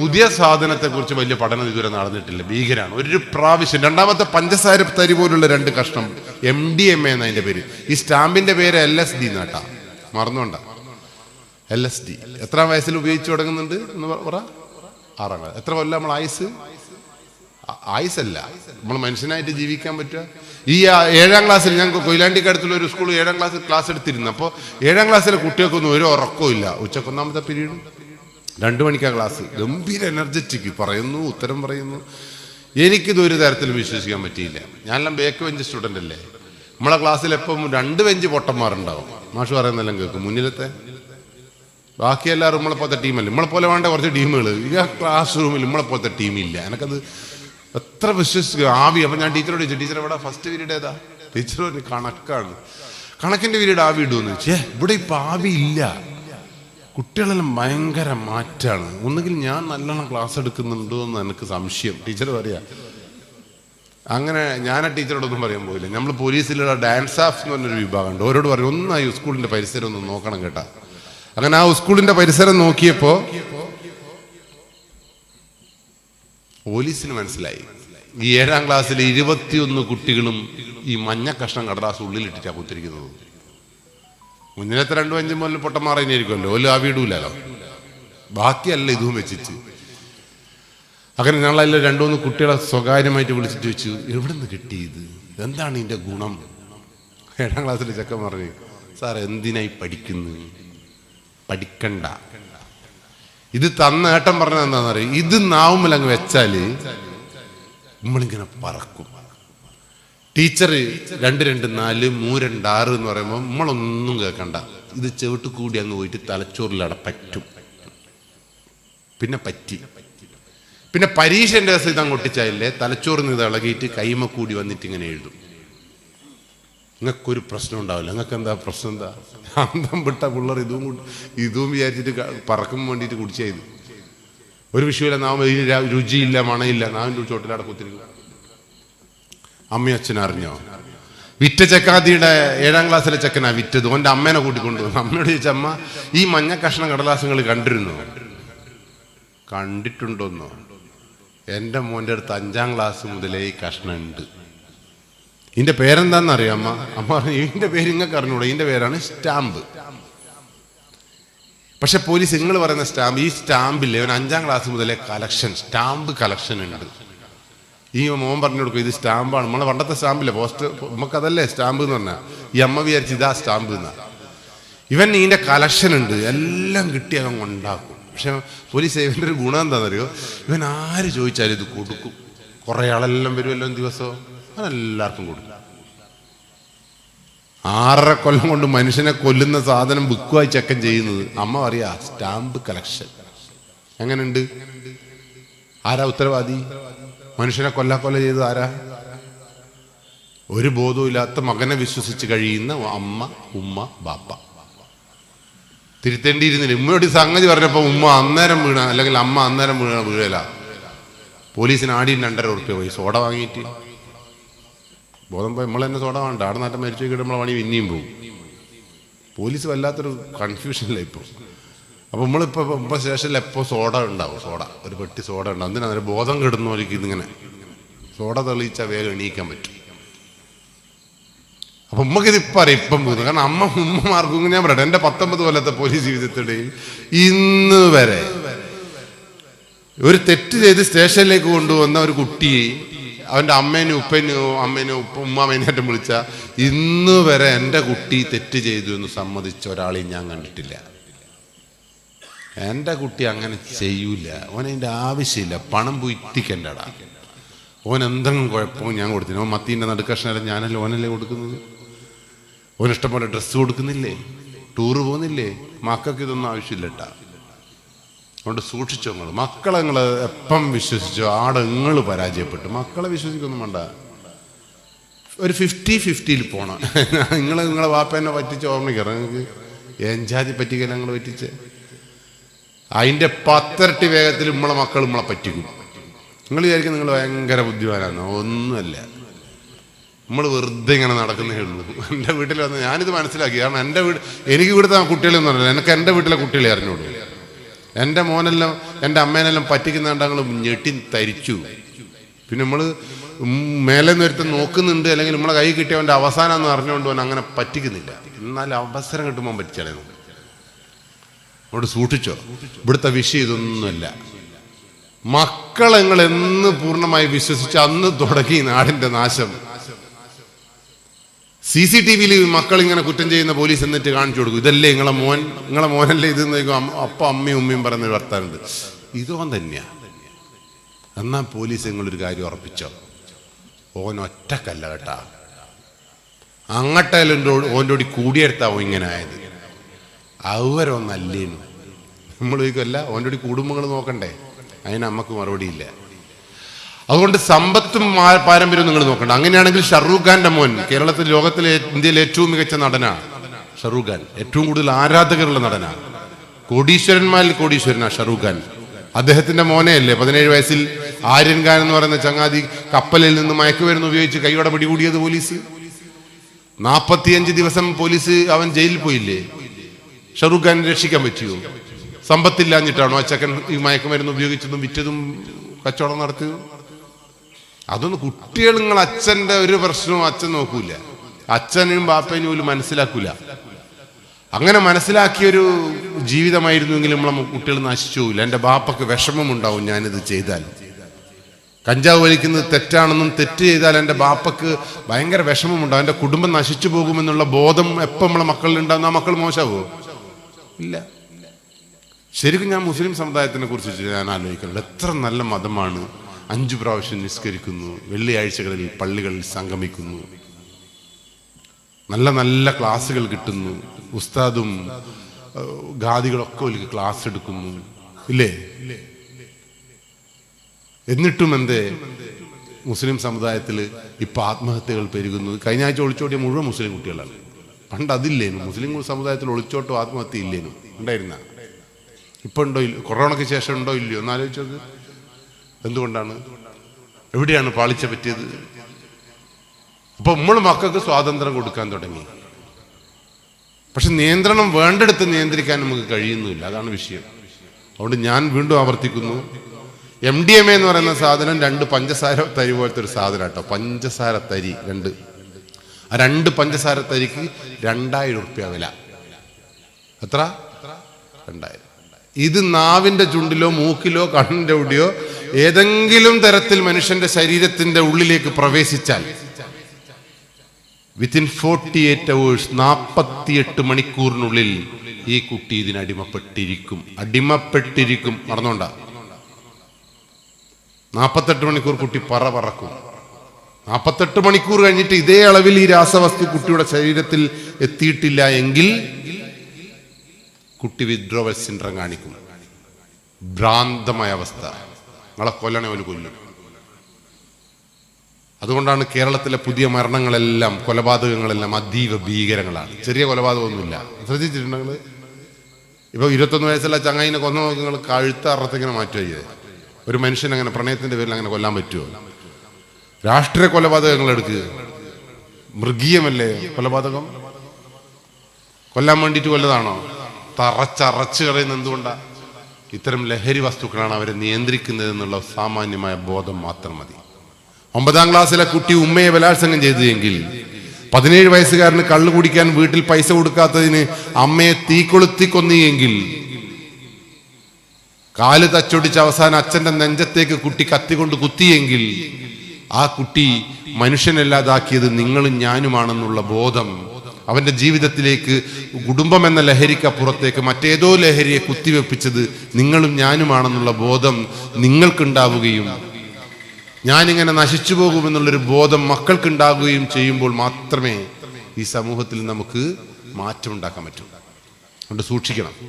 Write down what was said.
പുതിയ സാധനത്തെക്കുറിച്ച് വലിയ പഠനം ഇതുവരെ നടന്നിട്ടില്ല. ഭീകരാണ്. ഒരു പ്രാവശ്യം രണ്ടാമത്തെ പഞ്ചസാര തരി പോലുള്ള രണ്ട് കഷ്ണം എം ഡി എം എ എന്നതിന്റെ പേര്. ഈ സ്റ്റാമ്പിന്റെ പേര് എൽ എസ് ഡി എന്നാട്ടാ മറന്നുകൊണ്ട എൽ എസ് ഡി എത്രാം വയസ്സിൽ ഉപയോഗിച്ച് തുടങ്ങുന്നുണ്ട് എന്ന് പറ- ആറാം ക്ലാസ് എത്ര കൊല്ലം നമ്മൾ ആയുസ് ആയുസല്ല നമ്മൾ മനുഷ്യനായിട്ട് ജീവിക്കാൻ പറ്റുക. ഈ ഏഴാം ക്ലാസ്സിൽ ഞാൻ കൊയിലാണ്ടിക്ക് അടുത്തുള്ള ഒരു സ്കൂൾ ഏഴാം ക്ലാസ്സിൽ ക്ലാസ് എടുത്തിരുന്നു. അപ്പോൾ ഏഴാം ക്ലാസ്സിലെ കുട്ടികൾക്കൊന്നും ഒരു ഉറക്കവും ഇല്ല. ഉച്ചക്കൊന്നാമത്തെ പീരീഡ്. രണ്ടു മണിക്കാ ക്ലാസ് ഗംഭീര എനർജറ്റിക് പറയുന്നു ഉത്തരം പറയുന്നു. എനിക്കിത് ഒരു തരത്തിലും വിശ്വസിക്കാൻ പറ്റിയില്ല. ഞാനെല്ലാം ബേക്ക് ബെഞ്ച് സ്റ്റുഡന്റ് അല്ലേ? നമ്മളെ ക്ലാസ്സിൽ എപ്പം രണ്ട് ബെഞ്ച് പൊട്ടന്മാരുണ്ടാവും. മാഷ് പറയുന്നെല്ലാം കേൾക്കും. മുന്നിലത്തെ? ബാക്കി എല്ലാവരും നമ്മളെ പോലത്തെ ടീമല്ല നമ്മളെ പോലെ വേണ്ട കുറച്ച് ടീമുകൾ ഈ ക്ലാസ് റൂമിൽ നമ്മളെ പോലത്തെ ടീമില്ല എനിക്കത് എത്ര വിശ്വസിക്കുക ആവി അപ്പം ഞാൻ ടീച്ചറോട് ചോദിച്ചു ടീച്ചർ എവിടെ? ഫസ്റ്റ് പീരീഡ് ഏതാ? ടീച്ചർ കണക്കാണ്. കണക്കിന്റെ പീരീഡ് ആവി ഇടുമെന്ന് ചോദിച്ചേ. ഇവിടെ ഇപ്പം ആവി ഇല്ല. കുട്ടികളെല്ലാം ഭയങ്കര മാറ്റാണ്. ഒന്നുകിൽ ഞാൻ നല്ലോണം ക്ലാസ് എടുക്കുന്നുണ്ടോ എന്ന് എനിക്ക് സംശയം. ടീച്ചർ പറയാ അങ്ങനെ ഞാൻ ആ ടീച്ചറോടൊന്നും പറയാൻ പോയില്ല നമ്മൾ പോലീസിലുള്ള ഡാൻസ് ആഫ് എന്ന് പറഞ്ഞൊരു വിഭാഗമുണ്ട്. ഓരോട് പറയും ഒന്നായി സ്കൂളിന്റെ പരിസരം ഒന്ന് നോക്കണം കേട്ടാ. അങ്ങനെ ആ സ്കൂളിന്റെ പരിസരം നോക്കിയപ്പോ പോലീസിന് മനസ്സിലായി. ഈ ഏഴാം ക്ലാസ്സിലെ ഇരുപത്തിയൊന്ന് കുട്ടികളും ഈ മഞ്ഞ കഷ്ണം കടലാസ് ഉള്ളിലിട്ടിട്ടാണ് കുത്തിരിക്കുന്നത്. മുന്നിലത്തെ രണ്ടും അഞ്ചും മുതൽ പൊട്ടന്മാറിനായിരിക്കുമല്ലോ ഓൽ ആ ബാക്കിയല്ല ഇതും വെച്ചിട്ട്. അങ്ങനെ ഞങ്ങളതിൽ രണ്ടു മൂന്ന് കുട്ടികളെ സ്വകാര്യമായിട്ട് വിളിച്ചിട്ട് വെച്ചു. എവിടെ നിന്ന് കിട്ടി ഇത് എന്താണ് ഇതിന്റെ ഗുണം? ഏഴാം ക്ലാസ്സിലെ ചെക്കൻ പറഞ്ഞു സാർ എന്തിനായി പഠിക്കുന്നു? പഠിക്കണ്ട. ഇത് തന്ന ഏട്ടം പറഞ്ഞ എന്താണെന്നറിയാം ഇത് നാവുമ്മൽ അങ്ങ് വെച്ചാൽ നമ്മളിങ്ങനെ പറക്കും. ടീച്ചർ രണ്ട് രണ്ട് നാല് മൂ രണ്ട് ആറ് എന്ന് പറയുമ്പോൾ നമ്മളൊന്നും കേൾക്കണ്ട ഇത് ചെവിട്ട് കൂടി അങ്ങ് പോയിട്ട് തലച്ചോറിലട പറ്റും. പിന്നെ പറ്റി. പിന്നെ പരീക്ഷന്റെ ദിവസം ഇതങ്ങ് ഒട്ടിച്ചായില്ലേ? തലച്ചോറിൽ നിന്ന് ഇത് ഇളകിയിട്ട് കൈമ കൂടി വന്നിട്ട് ഇങ്ങനെ എഴുതും. നിങ്ങൾക്കൊരു പ്രശ്നം ഉണ്ടാവില്ല. നിങ്ങൾക്ക് എന്താ പ്രശ്നം എന്താ? അന്തം വിട്ട പിള്ളേർ ഇതും ഇതും വിചാരിച്ചിട്ട് പറക്കും വേണ്ടിയിട്ട് കുടിച്ചത് ഒരു വിഷയമില്ല. നാം രുചിയില്ല മണയില്ല. നാവിന്റെ ചോട്ടിലവിടെ കുത്തിരിക്കും അമ്മയും അറിഞ്ഞോ? വിറ്റ ചക്കാതിയുടെ ഏഴാം ക്ലാസ്സിലെ ചെക്കനാ വിറ്റത്. ഓന്റെ അമ്മേനെ കൂട്ടിക്കൊണ്ടു അമ്മയോട് ചോദിച്ച അമ്മ ഈ മഞ്ഞ കഷ്ണ കടലാസങ്ങൾ കണ്ടിരുന്നു? കണ്ടിട്ടുണ്ടോന്നോ? എന്റെ മോന്റെ അടുത്ത് അഞ്ചാം ക്ലാസ് മുതലേ ഈ കഷ്ണം ഉണ്ട്. ഇതിന്റെ പേരെന്താണെന്നറിയോ അമ്മ? അമ്മ പറഞ്ഞു ഇതിന്റെ പേര് ഇങ്ങനെ അറിഞ്ഞൂടെ. ഇതിന്റെ പേരാണ് സ്റ്റാമ്പ്. പക്ഷെ പോലീസ് നിങ്ങൾ പറയുന്ന സ്റ്റാമ്പ് ഈ സ്റ്റാമ്പില്ലേ? അവൻ അഞ്ചാം ക്ലാസ് മുതലേ കളക്ഷൻ സ്റ്റാമ്പ് കളക്ഷൻ ഉണ്ട്. ഈ മോൻ പറഞ്ഞു കൊടുക്കും ഇത് സ്റ്റാമ്പാണ്. നമ്മളെ പണ്ടത്തെ സ്റ്റാമ്പില്ലേ? പോസ്റ്റ് നമുക്കതല്ലേ സ്റ്റാമ്പ് എന്ന് പറഞ്ഞാൽ ഈ അമ്മ വിചാരിച്ച് ഇതാ സ്റ്റാമ്പ് എന്നാ. ഇവൻ ഇതിന്റെ കളക്ഷൻ ഉണ്ട്. എല്ലാം കിട്ടി അവൻ ഉണ്ടാക്കും പക്ഷെ പോലീസ് ഇവന്റെ ഒരു ഗുണം എന്താണെന്നറിയോ ഇവൻ ആര് ചോദിച്ചാലും ഇത് കൊടുക്കും. കുറേ ആളെല്ലാം വരുമല്ലോ ദിവസവും. അവൻ എല്ലാവർക്കും കൊടുക്കും. ആറര കൊല്ലം കൊണ്ട് മനുഷ്യനെ കൊല്ലുന്ന സാധനം ബുക്കുമായി ചെക്കൻ ചെയ്യുന്നത്. അമ്മ പറയാ സ്റ്റാമ്പ് കളക്ഷൻ എങ്ങനെയുണ്ട് ആരാ ഉത്തരവാദി? മനുഷ്യനെ കൊല്ലാക്കൊല്ല ചെയ്തത് ആരാ? ഒരു ബോധവുമില്ലാത്ത മകനെ വിശ്വസിച്ച് കഴിയുന്ന അമ്മ ഉമ്മ ബാപ്പ. തിരുത്തേണ്ടിയിരുന്നില്ല. ഉമ്മയോട് സംഗതി പറഞ്ഞപ്പോൾ ഉമ്മ അന്നേരം വീണ അല്ലെങ്കിൽ അമ്മ അന്നേരം വീണ വീഴല. പോലീസിന് ആടിയും രണ്ടര ഉറുപ്പ്യ പോയി സോഡ വാങ്ങിയിട്ട്. ബോധം പോയി. നമ്മൾ തന്നെ സോഡ വേണ്ട ആടെ നാട്ടം മരിച്ചു നമ്മളെ പണി പിന്നെയും പോകും. പോലീസ് വല്ലാത്തൊരു കൺഫ്യൂഷനില്ല ഇപ്പോൾ അപ്പോൾ നമ്മളിപ്പോൾ ഇപ്പോൾ സ്റ്റേഷനിൽ എപ്പോൾ സോഡ ഉണ്ടാവും സോഡ. ഒരു പെട്ടി സോഡ ഉണ്ടാവും. എന്തിനാ ഒരു ബോധം കെടുന്ന പോലെ ഇതിങ്ങനെ? സോഡ തെളിയിച്ചാൽ വേഗം എണീക്കാൻ പറ്റും. അപ്പൊ ഉമ്മക്കിത് ഇപ്പം അറിയാം ഇപ്പം തോന്നുന്നു കാരണം അമ്മ ഉമ്മമാർക്കും ഞാൻ പറയട്ടെ. എന്റെ പത്തൊമ്പത് കൊല്ലത്തെ പോലീസ് ജീവിതത്തിനിടയിൽ ഇന്ന് വരെ ഒരു തെറ്റ് ചെയ്ത് സ്റ്റേഷനിലേക്ക് കൊണ്ടുവന്ന ഒരു കുട്ടിയെ അവന്റെ അമ്മേനും ഉപ്പനും അമ്മേനും ഉപ്പ ഉമ്മാമേനായിട്ടും വിളിച്ച ഇന്ന് വരെ എന്റെ കുട്ടി തെറ്റ് ചെയ്തു എന്ന് സമ്മതിച്ച ഒരാളെയും ഞാൻ കണ്ടിട്ടില്ല. എന്റെ കുട്ടി അങ്ങനെ ചെയ്യൂല. ഓനതിന്റെ ആവശ്യമില്ല. പണം പോയി ഇട്ടിക്കണ്ടടാ. ഓൻ എന്തെങ്കിലും കുഴപ്പവും ഞാൻ കൊടുത്തില്ല ഓൻ മത്തീന്റെ നടുക്കഷ്ണല്ല ഞാനല്ലേ ഓനല്ലേ കൊടുക്കുന്നത്? ഓൻ ഇഷ്ടംപോലെ ഡ്രസ്സ് കൊടുക്കുന്നില്ലേ? ടൂറ് പോകുന്നില്ലേ? മക്കൾക്ക് ഇതൊന്നും ആവശ്യമില്ല കേട്ടാ അതുകൊണ്ട് സൂക്ഷിച്ചോ നിങ്ങൾ മക്കളെ നിങ്ങൾ എപ്പം വിശ്വസിച്ചോ ആടെ നിങ്ങൾ പരാജയപ്പെട്ടു. മക്കളെ വിശ്വസിക്കൊന്നും വേണ്ട. ഒരു ഫിഫ്റ്റി ഫിഫ്റ്റിയിൽ പോണം. നിങ്ങൾ നിങ്ങളെ വാപ്പേനെ പറ്റിച്ച് ഓർമ്മിക്കണം. നിങ്ങൾക്ക് എൻജാതി പറ്റിക്കല നിങ്ങൾ പറ്റിച്ച്? അതിന്റെ പത്തിരട്ടി വേഗത്തിൽ നമ്മളെ മക്കൾ നമ്മളെ പറ്റിക്കും. നിങ്ങൾ വിചാരിക്കും നിങ്ങൾ ഭയങ്കര ബുദ്ധിമാനാണ്. ഒന്നുമല്ല. നമ്മൾ വെറുതെ ഇങ്ങനെ നടക്കുന്നേ ഉള്ളൂ. എന്റെ വീട്ടിൽ വന്ന് ഞാനിത് മനസ്സിലാക്കി. കാരണം എന്റെ വീട് എനിക്ക് ഇവിടുത്തെ കുട്ടികളെന്ന് പറഞ്ഞില്ല. എനിക്ക് എന്റെ വീട്ടിലെ കുട്ടികളെ അറിഞ്ഞോളൂ എന്റെ മോനെല്ലാം എന്റെ അമ്മേനെല്ലാം പറ്റിക്കുന്ന കണ്ടങ്ങൾ ഞെട്ടി തരിച്ചു. പിന്നെ നമ്മൾ മേലെ നിരത്ത് നോക്കുന്നുണ്ട്. അല്ലെങ്കിൽ നമ്മളെ കൈ കിട്ടിയവന്റെ അവസാനം എന്ന് അറിഞ്ഞുകൊണ്ട് അങ്ങനെ പറ്റിക്കുന്നില്ല. എന്നാൽ അവസരം കിട്ടുമ്പോൾ പറ്റിച്ചാലേ നമുക്ക് അവിടെ സൂക്ഷിച്ചോ? ഇവിടുത്തെ വിഷയം ഇതൊന്നുമല്ല. മക്കളെ നിങ്ങൾ എന്ന് പൂർണമായി വിശ്വസിച്ച് അന്ന് തുടങ്ങി നാടിന്റെ നാശം. സി സി ടി വിയിൽ മക്കൾ ഇങ്ങനെ കുറ്റം ചെയ്യുന്ന പോലീസ് എന്നിട്ട് കാണിച്ചു കൊടുക്കും. ഇതല്ലേ നിങ്ങളെ മോൻ? നിങ്ങളെ മോനല്ലേ ഇത് അപ്പ അമ്മയും ഉമ്മയും പറയുന്ന വർത്താനുണ്ട്. ഇതോൻ തന്നെയാ. എന്നാ പോലീസ് നിങ്ങളൊരു കാര്യം ഉറപ്പിച്ചോ? ഓൻ ഒറ്റക്കല്ല കേട്ടാ. അങ്ങട്ടേലും ഓന്റെ കൂടിയെടുത്താവും ഇങ്ങനെ ആയത്. അവരൊന്നല്ലേനു നമ്മൾ ചോദിക്കല്ല ഓന്റെ കൂടി കുടുംബങ്ങൾ നോക്കണ്ടേ? അതിന് നമുക്ക് മറുപടിയില്ല അതുകൊണ്ട് സമ്പത്തും പാരമ്പര്യവും നിങ്ങൾ നോക്കണ്ട. അങ്ങനെയാണെങ്കിൽ ഷറൂഖ് ഖാന്റെ മോൻ കേരളത്തിൽ ലോകത്തിലെ ഇന്ത്യയിലെ ഏറ്റവും മികച്ച നടനാണ്. ഷറൂഖ് ഖാൻ ഏറ്റവും കൂടുതൽ ആരാധകരുള്ള നടനാണ്. കോടീശ്വരന്മാരിൽ കോടീശ്വരനാണ് ഷറൂഖ് ഖാൻ. അദ്ദേഹത്തിന്റെ മോനെ അല്ലേ? പതിനേഴ് വയസ്സിൽ ആര്യൻ ഖാൻ എന്ന് പറയുന്ന ചങ്ങാതി കപ്പലിൽ നിന്ന് മയക്കുമരുന്ന് ഉപയോഗിച്ച് കൈയോടെ പിടികൂടിയത് പോലീസ്. നാൽപ്പത്തിയഞ്ച് ദിവസം പോലീസ് അവൻ ജയിലിൽ പോയില്ലേ? ഷറൂഖ് രക്ഷിക്കാൻ പറ്റിയോ? സമ്പത്തില്ലാഞ്ഞിട്ടാണോ ആ ചക്കൻ ഈ മയക്കുമരുന്ന് ഉപയോഗിച്ചതും വിറ്റതും കച്ചവടം നടത്തിയതും? അതൊന്നും കുട്ടികൾ നിങ്ങൾ അച്ഛന്റെ ഒരു പ്രശ്നവും അച്ഛൻ നോക്കൂല. അച്ഛനും ബാപ്പനും പോലും മനസ്സിലാക്കൂല. അങ്ങനെ മനസ്സിലാക്കിയൊരു ജീവിതമായിരുന്നുവെങ്കിൽ നമ്മളെ കുട്ടികൾ നശിച്ചു പോകില്ല എന്റെ ബാപ്പക്ക് വിഷമമുണ്ടാവും ഞാനിത് ചെയ്താൽ. കഞ്ചാവ് വലിക്കുന്നത് തെറ്റാണെന്നും തെറ്റ് ചെയ്താൽ എന്റെ ബാപ്പക്ക് ഭയങ്കര വിഷമമുണ്ടാവും. എന്റെ കുടുംബം നശിച്ചു പോകുമെന്നുള്ള ബോധം എപ്പോൾ നമ്മളെ മക്കളിൽ ഉണ്ടാകുന്ന മക്കൾ മോശമാവോ ഇല്ല. ശരിക്കും ഞാൻ മുസ്ലിം സമുദായത്തിനെ കുറിച്ച് ഞാൻ ആലോചിക്കുന്നുണ്ട് എത്ര നല്ല മതമാണ് അഞ്ചു പ്രാവശ്യം നിസ്കരിക്കുന്നു വെള്ളിയാഴ്ചകളിൽ പള്ളികളിൽ സംഗമിക്കുന്നു. നല്ല നല്ല ക്ലാസ്സുകൾ കിട്ടുന്നു. ഉസ്താദും ഗാദികളൊക്കെ ഒരു ക്ലാസ് എടുക്കുന്നു. ഇല്ലേ? എന്നിട്ടും എന്തേ? മുസ്ലിം സമുദായത്തിൽ ഇപ്പൊ ആത്മഹത്യകൾ പെരുകുന്നു. കഴിഞ്ഞ ആഴ്ച ഒളിച്ചോട്ടിയ മുഴുവൻ മുസ്ലിം കുട്ടികളാണ്. പണ്ട് അതില്ലേനു മുസ്ലിം സമുദായത്തിൽ ഒളിച്ചോട്ടോ ആത്മഹത്യ ഇല്ലേനു. ഉണ്ടായിരുന്ന. ഇപ്പൊ ഉണ്ടോ ഇല്ല കൊറോണയ്ക്ക് ശേഷം ഉണ്ടോ ഇല്ലയോ? ഒന്ന് ആലോചിച്ചത് എന്തുകൊണ്ടാണ്? എവിടെയാണ് പാളിച്ച പറ്റിയത്? അപ്പൊ നമ്മൾ മക്കൾക്ക് സ്വാതന്ത്ര്യം കൊടുക്കാൻ തുടങ്ങി. പക്ഷെ നിയന്ത്രണം വേണ്ടെടുത്ത് നിയന്ത്രിക്കാൻ നമുക്ക് കഴിയുന്നില്ല. അതാണ് വിഷയം. അതുകൊണ്ട് ഞാൻ വീണ്ടും ആവർത്തിക്കുന്നു. എം ഡി എ എന്ന് പറയുന്ന സാധനം രണ്ട് പഞ്ചസാര തരി പോലത്തെ ഒരു സാധനം കേട്ടോ പഞ്ചസാര തരി രണ്ട്. ആ രണ്ട് പഞ്ചസാര തരിക്ക് രണ്ടായിരം ഉറുപ്പ്യ വില. എത്ര? രണ്ടായിരം. ഇത് നാവിന്റെ ചുണ്ടിലോ മൂക്കിലോ കണ്ണിന്റെ ഉടിയോ ഏതെങ്കിലും തരത്തിൽ മനുഷ്യന്റെ ശരീരത്തിന്റെ ഉള്ളിലേക്ക് പ്രവേശിച്ചാൽ വിത്തിൻ ഫോർട്ടി എയ്റ്റ് അവേഴ്സ് നാൽപ്പത്തിയെട്ട് മണിക്കൂറിനുള്ളിൽ ഈ കുട്ടി ഇതിന് അടിമപ്പെട്ടിരിക്കും. അടിമപ്പെട്ടിരിക്കും. മറന്നോണ്ട. നാൽപ്പത്തെട്ട് മണിക്കൂർ കുട്ടി പറ പറക്കും. നാൽപ്പത്തെട്ട് മണിക്കൂർ കഴിഞ്ഞിട്ട് ഇതേ അളവിൽ ഈ രാസവസ്തു കുട്ടിയുടെ ശരീരത്തിൽ എത്തിയിട്ടില്ല എങ്കിൽ കുട്ടി വിഡ്രോവൽ സിൻഡ്രം കാണിക്കും. ഭ്രാന്തമായ അവസ്ഥ. നിങ്ങളെ കൊല്ലണേ ഒരു കൊല്ലും. അതുകൊണ്ടാണ് കേരളത്തിലെ പുതിയ മരണങ്ങളെല്ലാം കൊലപാതകങ്ങളെല്ലാം അതീവ ഭീകരങ്ങളാണ്. ചെറിയ കൊലപാതകമൊന്നുമില്ല. ശ്രദ്ധിച്ചിട്ടുണ്ടെങ്കിൽ നിങ്ങൾ ഇപ്പൊ ഇരുപത്തൊന്ന് വയസ്സുള്ള ചങ്ങായിനെ കൊന്ന നോക്കുക കഴുത്ത അറത്തിങ്ങനെ മാറ്റുക ഒരു മനുഷ്യൻ അങ്ങനെ പ്രണയത്തിന്റെ പേരിൽ അങ്ങനെ കൊല്ലാൻ പറ്റുമോ രാഷ്ട്രീയ കൊലപാതകങ്ങൾ എടുക്കുക മൃഗീയമല്ലേ? കൊലപാതകം? കൊല്ലാൻ വേണ്ടിട്ട് കൊല്ലതാണോ തറച്ചറച്ച് കളയുന്ന എന്തുകൊണ്ടാ? ഇത്തരം ലഹരി വസ്തുക്കളാണ് അവരെ നിയന്ത്രിക്കുന്നത് എന്നുള്ള സാമാന്യമായ ബോധം മാത്രം മതി. ഒമ്പതാം ക്ലാസ്സിലെ കുട്ടി ഉമ്മയെ ബലാത്സംഗം ചെയ്തു എങ്കിൽ പതിനേഴ് വയസ്സുകാരന് കള്ളു കുടിക്കാൻ വീട്ടിൽ പൈസ കൊടുക്കാത്തതിന് അമ്മയെ തീ കൊളുത്തി കൊന്നിയെങ്കിൽ കാൽ തച്ചൊടിച്ച് അവസാനം അച്ഛന്റെ നെഞ്ചത്തേക്ക് കുട്ടി കത്തിക്കൊണ്ട് കുത്തിയെങ്കിൽ ആ കുട്ടി മനുഷ്യനല്ലാതാക്കിയത് നിങ്ങളും ഞാനുമാണെന്നുള്ള ബോധം അവന്റെ ജീവിതത്തിലേക്ക് കുടുംബം എന്ന ലഹരിക്കപ്പുറത്തേക്ക് മറ്റേതോ ലഹരിയെ കുത്തിവെപ്പിച്ചത് നിങ്ങളും ഞാനുമാണെന്നുള്ള ബോധം നിങ്ങൾക്കുണ്ടാവുകയും ഞാനിങ്ങനെ നശിച്ചു പോകുമെന്നുള്ളൊരു ബോധം മക്കൾക്കുണ്ടാകുകയും ചെയ്യുമ്പോൾ മാത്രമേ ഈ സമൂഹത്തിൽ നമുക്ക് മാറ്റം ഉണ്ടാക്കാൻ പറ്റൂ. അതുകൊണ്ട് സൂക്ഷിക്കണം.